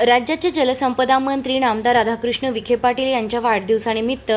राज्याचे जलसंपदा मंत्री नामदार राधाकृष्ण विखे पाटील यांच्या वाढदिवसानिमित्त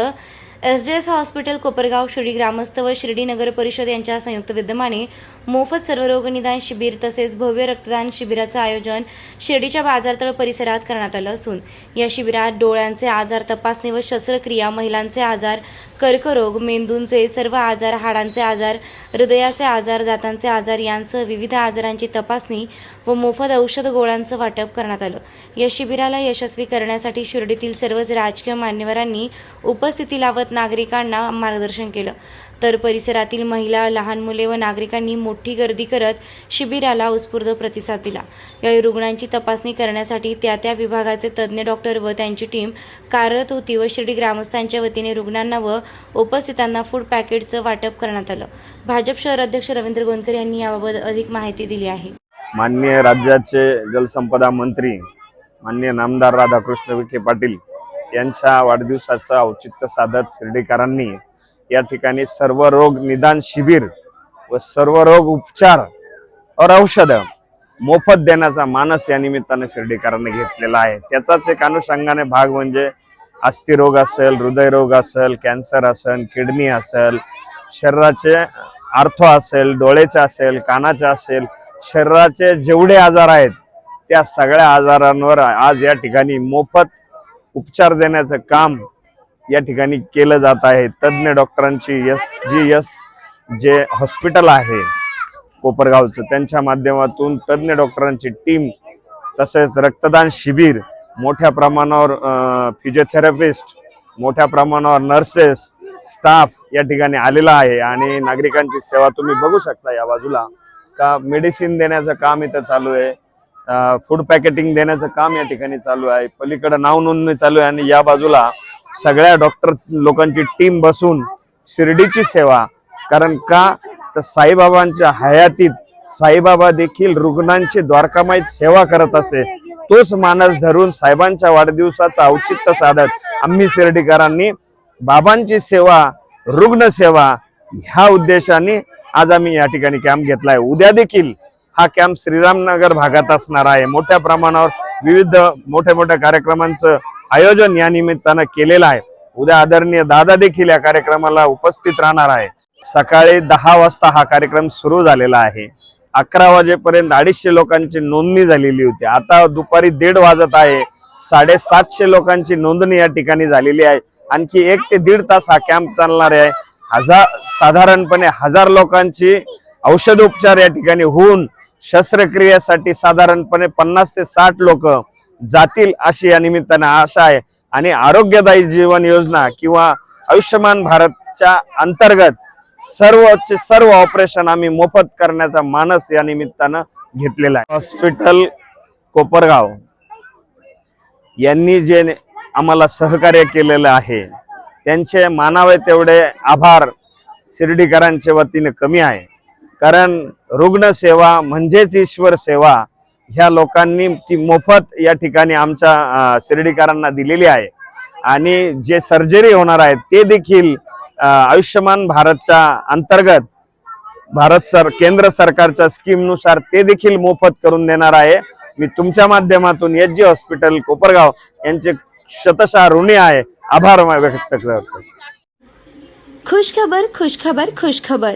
एस जे एस हॉस्पिटल कोपरगाव शिर्डी ग्रामस्थ व शिर्डी नगर परिषद यांच्या संयुक्त विद्यमाने मोफत सर्वरोग निदान शिबिर तसेच भव्य रक्तदान शिबिराचं आयोजन शिर्डीच्या बाजारतळ परिसरात करण्यात आलं असून या शिबिरात डोळ्यांचे आजार तपासणी व शस्त्रक्रिया महिलांचे आजार कर्करोग मेंदूंचे सर्व आजार हाडांचे आजार हृदयाचे आजार दातांचे आजार यांसह विविध आजारांची तपासणी व मोफत औषध गोळ्यांचं वाटप करण्यात आलं. या शिबिराला यशस्वी करण्यासाठी शिर्डीतील सर्वच राजकीय मान्यवरांनी उपस्थिती लावत नागरिकांना मार्गदर्शन केलं. तर परिसरातील महिला लहान मुले व नागरिकांनी मोठी गर्दी करत शिबिराला उत्स्फूर्त प्रतिसाद दिला. या रुग्णांची तपासणी करण्यासाठी त्या त्या विभागाचे तज्ज्ञ डॉक्टर व त्यांची टीम कार्यरत होती व शिर्डी ग्रामस्थांच्या वतीने रुग्णांना व उपस्थितांना फूड पॅकेटचं वाटप करण्यात आलं. भाजप शहर अध्यक्ष रवींद्र गोंदकर यांनी याबाबत अधिक माहिती दिली आहे. माननीय राज्याचे जलसंपदा मंत्री माननीय नामदार राधाकृष्ण विखे पाटील यांच्या वाढदिवसाचं औचित्य साधत शिर्डीकरांनी या ठिकाणी सर्व रोग निदान शिबिर व सर्व रोग उपचार और औषधं मोफत देण्याचा मानस या निमित्ताने शिर्डीकरांनी घेतलेला आहे. त्याचाच एक अनुषंगाने भाग म्हणजे अस्थिरोग असेल हृदयरोग असेल कॅन्सर असेल किडनी असेल शरीराचे आर्थो असेल डोळेचे असेल कानाचे असेल शरीराचे जेवढे आजार आहेत त्या सगळ्या आजारांवर आज या ठिकाणी मोफत उपचार देण्याचं काम या ठिकाणी केलं जात आहे. तज्ज्ञ डॉक्टरांची S G S J hospital आहे कोपरगावचं त्यांच्या माध्यमातून तज्ज्ञ डॉक्टरांची टीम तसेच रक्तदान शिबिर मोठ्या प्रमाणावर फिजिओथेरपिस्ट मोठ्या प्रमाणावर नर्सेस स्टाफ या ठिकाणी आलेला आहे आणि नागरिकांची सेवा तुम्ही बघू शकता या बाजूला. का मेडिसिन देण्याचं काम इथं चालू आहे फूड पॅकेटिंग देण्याचं काम या ठिकाणी चालू आहे पलीकडे नाव नोंदणी चालू आहे आणि या बाजूला सगळ्या डॉक्टर लोकांची टीम बसून शिर्डीची सेवा. कारण का? तर साईबाबांच्या हयातीत साईबाबा देखील रुग्णांची द्वारकामाईत सेवा करत असे. तोच मानस धरून साहेबांच्या वाढदिवसाचं औचित्य साधत आम्ही शिर्डीकरांनी बाबांची सेवा रुग्ण सेवा ह्या उद्देशाने आज आम्ही या ठिकाणी कॅम्प घेतलाय. उद्या देखील हा कॅम्प श्रीरामनगर भागात असणार आहे. मोठ्या प्रमाणावर विविध मोठ्या मोठ्या कार्यक्रमांचं आयोजन या निमित्तानं केलेलं आहे. उद्या आदरणीय दादा देखील या कार्यक्रमाला उपस्थित राहणार आहे. सकाळी दहा वाजता हा कार्यक्रम सुरू झालेला आहे. अकरा वाजेपर्यंत अडीचशे लोकांची नोंदणी झालेली होती. आता दुपारी दीड वाजत आहे. साडेसातशे लोकांची नोंदणी या ठिकाणी झालेली आहे. आणखी एक ते दीड तास हा कॅम्प चालणार आहे. हजार साधारणपणे हजार लोकांची औषधोपचार या ठिकाणी होऊन शस्त्रक्रियेसाठी साधारणपणे पन्नास ते साठ लोक जातील अशी या निमित्ताने आशा आहे. आणि आरोग्यदायी जीवन योजना किंवा आयुष्यमान भारतच्या अंतर्गत सर्वचे सर्व ऑपरेशन आम्ही मोफत करण्याचा मानस या निमित्तानं घेतलेला आहे. हॉस्पिटल कोपरगाव यांनी जे आम्हाला सहकार्य केलेलं आहे त्यांचे मानावे तेवढे आभार शिर्डीकरांच्या वतीने कमी आहे. कारण रुग्णसेवा म्हणजेच ईश्वर सेवा ह्या लोकांनी ती मोफत या ठिकाणी आमच्या शिर्डीकारांना शिर्डीकरांना दिलेली आहे. आणि जे सर्जरी होणार आहे ते देखील आयुष्यमान भारतच्या अंतर्गत भारत सर केंद्र सरकारच्या स्कीमनुसार ते देखील मोफत करून देणार आहे. मी तुमच्या माध्यमातून एच जी हॉस्पिटल कोपरगाव यांचे शतशः ऋणी आहे. आभार व्यक्त करतो. खुशखबर खुशखबर खुशखबर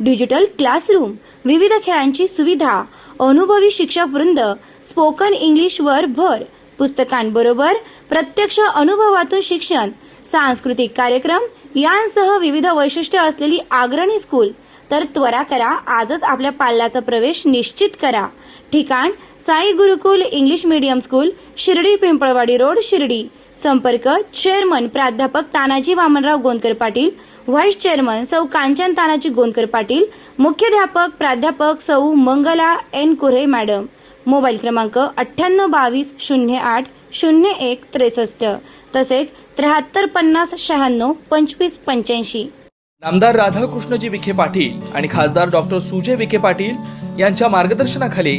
डिजिटल क्लासरूम विविध खेळांची सुविधा अनुभवी शिक्षकवृंद स्पोकन इंग्लिशवर भर पुस्तकांबरोबर प्रत्यक्ष अनुभवातून शिक्षण सांस्कृतिक कार्यक्रम यांसह विविध वैशिष्ट्य असलेली अग्रणी स्कूल. तर त्वरा करा आजच आपल्या पाल्याचा प्रवेश निश्चित करा. ठिकाण Sai Gurukul English medium school Shirdi Pimpalwadi road Shirdi. संपर्क चेअरमन प्राध्यापक तानाजी वामनराव गोंदकर पाटील व्हाईस चेअरमन सौ कांचन तानाजी गोंदकर पाटील मुख्याध्यापक प्राध्यापक सौ Mangala N Kure madam. Mobile क्रमांक अठ्ठ्याण्णव बावीस शून्य आठ शून्य एक त्रेसष्ट. तसेच त्र्याहत्तर पन्नास शहाण्णव पंचवीस पंच्याऐंशी. नामदार राधाकृष्णजी विखे पाटील आणि खासदार डॉक्टर सुजय विखे पाटील यांच्या मार्गदर्शनाखाली